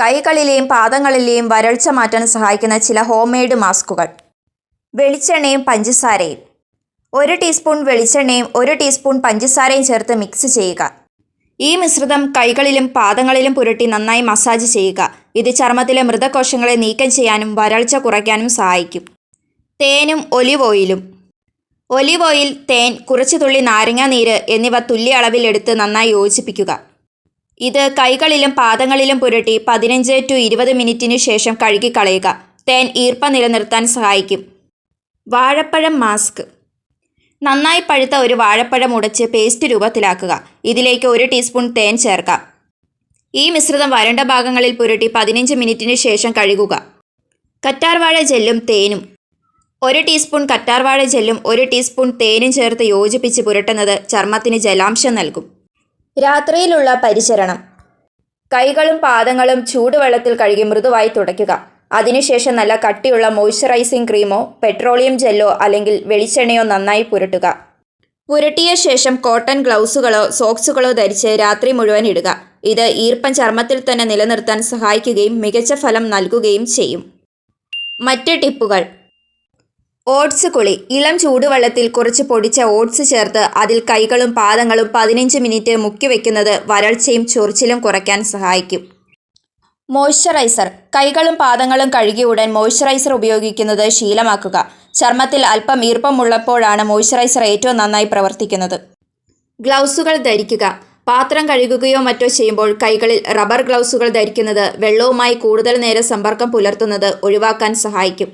കൈകളിലെയും പാദങ്ങളിലെയും വരൾച്ച മാറ്റാൻ സഹായിക്കുന്ന ചില ഹോം മെയ്ഡ് മാസ്കുകൾ. വെളിച്ചെണ്ണയും പഞ്ചസാരയും. ഒരു ടീസ്പൂൺ വെളിച്ചെണ്ണയും ഒരു ടീസ്പൂൺ പഞ്ചസാരയും ചേർത്ത് മിക്സ് ചെയ്യുക. ഈ മിശ്രിതം കൈകളിലും പാദങ്ങളിലും പുരട്ടി നന്നായി മസാജ് ചെയ്യുക. ഇത് ചർമ്മത്തിലെ മൃതകോശങ്ങളെ നീക്കം ചെയ്യാനും വരൾച്ച കുറയ്ക്കാനും സഹായിക്കും. തേനും ഒലിവ് ഓയിലും. ഒലിവ് ഓയിൽ തേൻ കുറച്ച് തുള്ളി നാരങ്ങാ നീര് എന്നിവ തുല്യ അളവിൽ എടുത്ത് നന്നായി യോജിപ്പിക്കുക. ഇത് കൈകളിലും പാദങ്ങളിലും പുരട്ടി പതിനഞ്ച് ടു ഇരുപത് മിനിറ്റിനു ശേഷം കഴുകിക്കളയുക. തേൻ ഈർപ്പം നിലനിർത്താൻ സഹായിക്കും. വാഴപ്പഴം മാസ്ക്. നന്നായി പഴുത്ത ഒരു വാഴപ്പഴം ഉടച്ച് പേസ്റ്റ് രൂപത്തിലാക്കുക. ഇതിലേക്ക് ഒരു ടീസ്പൂൺ തേൻ ചേർക്കാം. ഈ മിശ്രിതം വരണ്ട ഭാഗങ്ങളിൽ പുരട്ടി പതിനഞ്ച് മിനിറ്റിന് ശേഷം കഴുകുക. കറ്റാർവാഴ ജെല്ലും തേനും. ഒരു ടീസ്പൂൺ കറ്റാർവാഴ ജെല്ലും ഒരു ടീസ്പൂൺ തേനും ചേർത്ത് യോജിപ്പിച്ച് പുരട്ടുന്നത് ചർമ്മത്തിന് ജലാംശം നൽകും. രാത്രിയിലുള്ള പരിചരണം. കൈകളും പാദങ്ങളും ചൂടുവെള്ളത്തിൽ കഴുകി മൃദുവായി തുടയ്ക്കുക. അതിനുശേഷം നല്ല കട്ടിയുള്ള മോയ്സ്ചറൈസിംഗ് ക്രീമോ പെട്രോളിയം ജെല്ലോ അല്ലെങ്കിൽ വെളിച്ചെണ്ണയോ നന്നായി പുരട്ടുക. പുരട്ടിയ ശേഷം കോട്ടൺ ഗ്ലൗസുകളോ സോക്സുകളോ ധരിച്ച് രാത്രി മുഴുവൻ ഇടുക. ഇത് ഈർപ്പം ചർമ്മത്തിൽ തന്നെ നിലനിർത്താൻ സഹായിക്കുകയും മികച്ച ഫലം നൽകുകയും ചെയ്യും. മറ്റ് ടിപ്പുകൾ. ഓട്സ് കുളി. ഇളം ചൂടുവെള്ളത്തിൽ കുറച്ച് പൊടിച്ച ഓട്സ് ചേർത്ത് അതിൽ കൈകളും പാദങ്ങളും പതിനഞ്ച് മിനിറ്റ് മുക്കി വെക്കുന്നത് വരൾച്ചയും ചൊറിച്ചിലും കുറയ്ക്കാൻ സഹായിക്കും. മോയ്സ്ചറൈസർ. കൈകളും പാദങ്ങളും കഴുകിയ ഉടൻ മോയ്സ്ചറൈസർ ഉപയോഗിക്കുന്നത് ശീലമാക്കുക. ചർമ്മത്തിൽ അല്പം ഈർപ്പമുള്ളപ്പോഴാണ് മോയ്സ്ചറൈസർ ഏറ്റവും നന്നായി പ്രവർത്തിക്കുന്നത്. ഗ്ലൗസുകൾ ധരിക്കുക. പാത്രം കഴുകുകയോ മറ്റോ ചെയ്യുമ്പോൾ കൈകളിൽ റബ്ബർ ഗ്ലൗസുകൾ ധരിക്കുന്നത് വെള്ളവുമായി കൂടുതൽ നേരം സമ്പർക്കം പുലർത്തുന്നത് ഒഴിവാക്കാൻ സഹായിക്കും.